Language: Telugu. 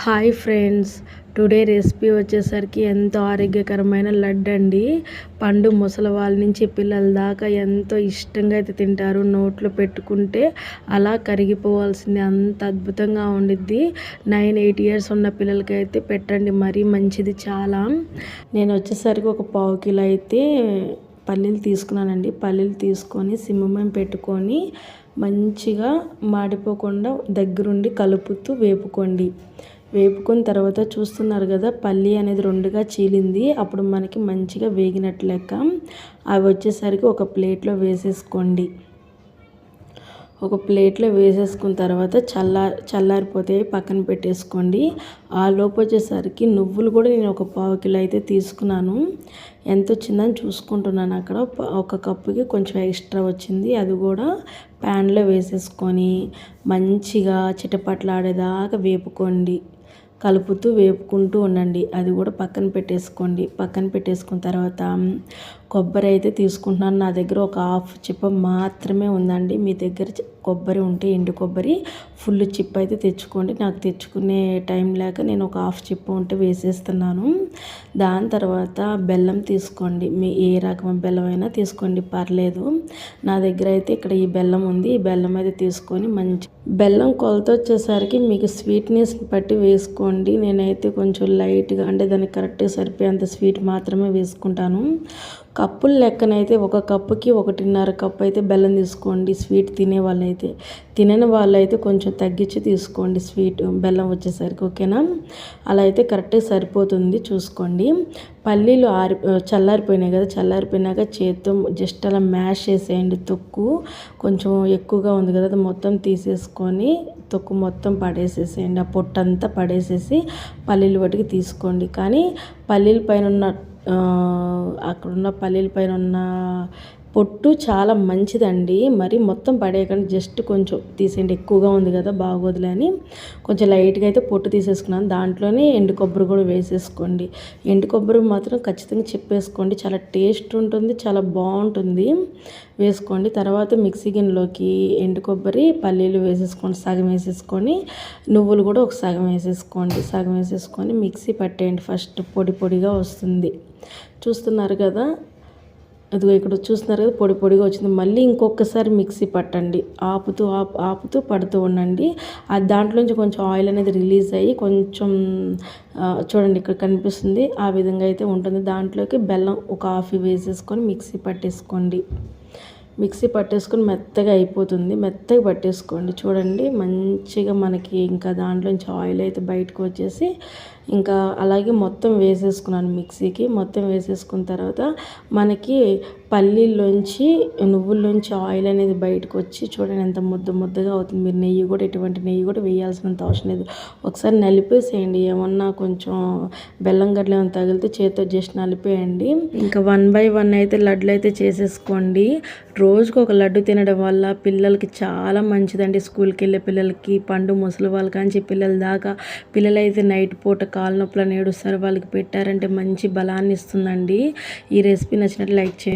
Hi friends. టుడే రెసిపీ వచ్చేసరికి ఎంతో ఆరోగ్యకరమైన లడ్డు అండి. పండు ముసలి వాళ్ళ నుంచి పిల్లల దాకా ఎంతో ఇష్టంగా అయితే తింటారు. నోట్లో పెట్టుకుంటే అలా కరిగిపోవాల్సింది. అంత అద్భుతంగా ఉండిద్ది. నైన్ ఎయిట్ ఇయర్స్ ఉన్న పిల్లలకి అయితే పెట్టండి. మరీ మంచిది చాలా. నేను వచ్చేసరికి ఒక పావు కిలో అయితే పల్లీలు తీసుకున్నానండి. పల్లీలు తీసుకొని సింహం పెట్టుకొని మంచిగా మాడిపోకుండా దగ్గరుండి కలుపుతూ వేపుకోండి. వేపుకున్న తర్వాత చూస్తున్నారు కదా పల్లి అనేది రెండుగా చీలింది. అప్పుడు మనకి మంచిగా వేగినట్లు లెక్క. అవి వచ్చేసరికి ఒక ప్లేట్లో వేసేసుకోండి. ఒక ప్లేట్లో వేసేసుకున్న తర్వాత చల్లా చల్లారిపోతే పక్కన పెట్టేసుకోండి. ఆ లోపు వచ్చేసరికి నువ్వులు కూడా నేను ఒక పావు కిలో అయితే తీసుకున్నాను. ఎంత వచ్చిందని చూసుకుంటున్నాను అక్కడ. ఒక కప్పుకి కొంచెం ఎక్స్ట్రా వచ్చింది. అది కూడా ప్యాన్లో వేసేసుకొని మంచిగా చిటపట్లాడేదాకా వేపుకోండి. కలుపుతూ వేపుకుంటూ ఉండండి. అది కూడా పక్కన పెట్టేసుకోండి. పక్కన పెట్టేసుకున్న తర్వాత కొబ్బరి అయితే తీసుకుంటున్నాను. నా దగ్గర ఒక హాఫ్ చిప్ప మాత్రమే ఉందండి. మీ దగ్గర కొబ్బరి ఉంటే ఎండు కొబ్బరి ఫుల్ చిప్ అయితే తెచ్చుకోండి. నాకు తెచ్చుకునే టైం లేక నేను ఒక హాఫ్ చిప్ప ఉంటే వేసేస్తున్నాను. దాని తర్వాత బెల్లం తీసుకోండి. మీ ఏ రకం బెల్లం అయినా తీసుకోండి పర్లేదు. నా దగ్గర అయితే ఇక్కడ ఈ బెల్లం ఉంది. ఈ బెల్లం అయితే తీసుకొని మంచి బెల్లం కొలత వచ్చేసరికి మీకు స్వీట్నెస్ బట్టి వేసుకోండి. నేనైతే కొంచెం లైట్గా అంటే దానికి కరెక్ట్గా సరిపోయేంత స్వీట్ మాత్రమే వేసుకుంటాను. కప్పుల లెక్కనైతే ఒక కప్పుకి ఒకటిన్నర కప్పు అయితే బెల్లం తీసుకోండి స్వీట్ తినే వాళ్ళైతే. తినని వాళ్ళైతే కొంచెం తగ్గించి తీసుకోండి స్వీట్ బెల్లం వచ్చేసరికి ఓకేనా? అలా అయితే కరెక్ట్గా సరిపోతుంది చూసుకోండి. పల్లీలు ఆరి చల్లారిపోయినాయి కదా చల్లారిపోయినాక చేత్తో జస్ట్ అలా మ్యాష్ చేసేయండి తొక్కు. కొంచెం ఎక్కువగా ఉంది కదా అది మొత్తం తీసేసుకొని తొక్కు మొత్తం పడేసేసేయండి ఆ పొట్టంతా పడేసేసి పల్లీలు వాటికి తీసుకోండి. కానీ పల్లీల పైన ఉన్న అక్కడున్న పల్లీల పైన ఉన్న పొట్టు చాలా మంచిదండి. మరి మొత్తం పడేయకండి. జస్ట్ కొంచెం తీసేయండి. ఎక్కువగా ఉంది కదా బాగోదులే అని కొంచెం లైట్గా అయితే పొట్టు తీసేసుకున్నాను. దాంట్లోనే ఎండు కొబ్బరి కూడా వేసేసుకోండి. ఎండు కొబ్బరి మాత్రం ఖచ్చితంగా చెప్పేసుకోండి. చాలా టేస్ట్ ఉంటుంది చాలా బాగుంటుంది. వేసుకోండి. తర్వాత మిక్సీ గిన్నెలోకి ఎండు కొబ్బరి పల్లీలు వేసేసుకోండి. సగం వేసేసుకొని నువ్వులు కూడా ఒక సగం వేసేసుకోండి. సగం వేసేసుకొని మిక్సీ పట్టేయండి. ఫస్ట్ పొడి పొడిగా వస్తుంది. చూస్తున్నారు కదా. అదిగో ఇక్కడ చూస్తున్నారు కదా పొడి పొడిగా వచ్చింది. మళ్ళీ ఇంకొకసారి మిక్సీ పట్టండి. ఆపుతూ ఆపు ఆపుతూ పడుతూ ఉండండి. అది దాంట్లోంచి కొంచెం ఆయిల్ అనేది రిలీజ్ అయ్యి కొంచెం చూడండి ఇక్కడ కనిపిస్తుంది. ఆ విధంగా అయితే ఉంటుంది. దాంట్లోకి బెల్లం ఒక హాఫ్ వేసేసుకొని మిక్సీ పట్టేసుకోండి. మిక్సీ పట్టేసుకొని మెత్తగా అయిపోతుంది. మెత్తగా పట్టేసుకోండి. చూడండి మంచిగా మనకి ఇంకా దాంట్లోంచి ఆయిల్ అయితే బయటకు వచ్చేసి ఇంకా అలాగే మొత్తం వేసేసుకున్నాను మిక్సీకి. మొత్తం వేసేసుకున్న తర్వాత మనకి పల్లీల్లోంచి నువ్వుల్లోంచి ఆయిల్ అనేది బయటకు వచ్చి చూడండి ఎంత ముద్ద ముద్దగా అవుతుంది. మీరు నెయ్యి కూడా ఎటువంటి నెయ్యి కూడా వేయాల్సినంత అవసరం లేదు. ఒకసారి నలిపేసేయండి. ఏమన్నా కొంచెం బెల్లం గడ్డలు ఏమైనా తగిలితే చేతితో జస్ట్ నలిపేయండి. ఇంకా వన్ బై వన్ అయితే లడ్లు అయితే చేసేసుకోండి. రోజుకు ఒక లడ్డు తినడం వల్ల పిల్లలకి చాలా మంచిదండి. స్కూల్కి వెళ్ళే పిల్లలకి పండు ముసలి వాళ్ళకి అని పిల్లల దాకా పిల్లలైతే నైట్ పూట కాళ్ళ నొప్పులని ఏడుస్తారు వాళ్ళకి పెట్టారంటే మంచి బలాన్ని ఇస్తుందండి ఈ రెసిపీ నచ్చినట్టు లైక్ చేయండి.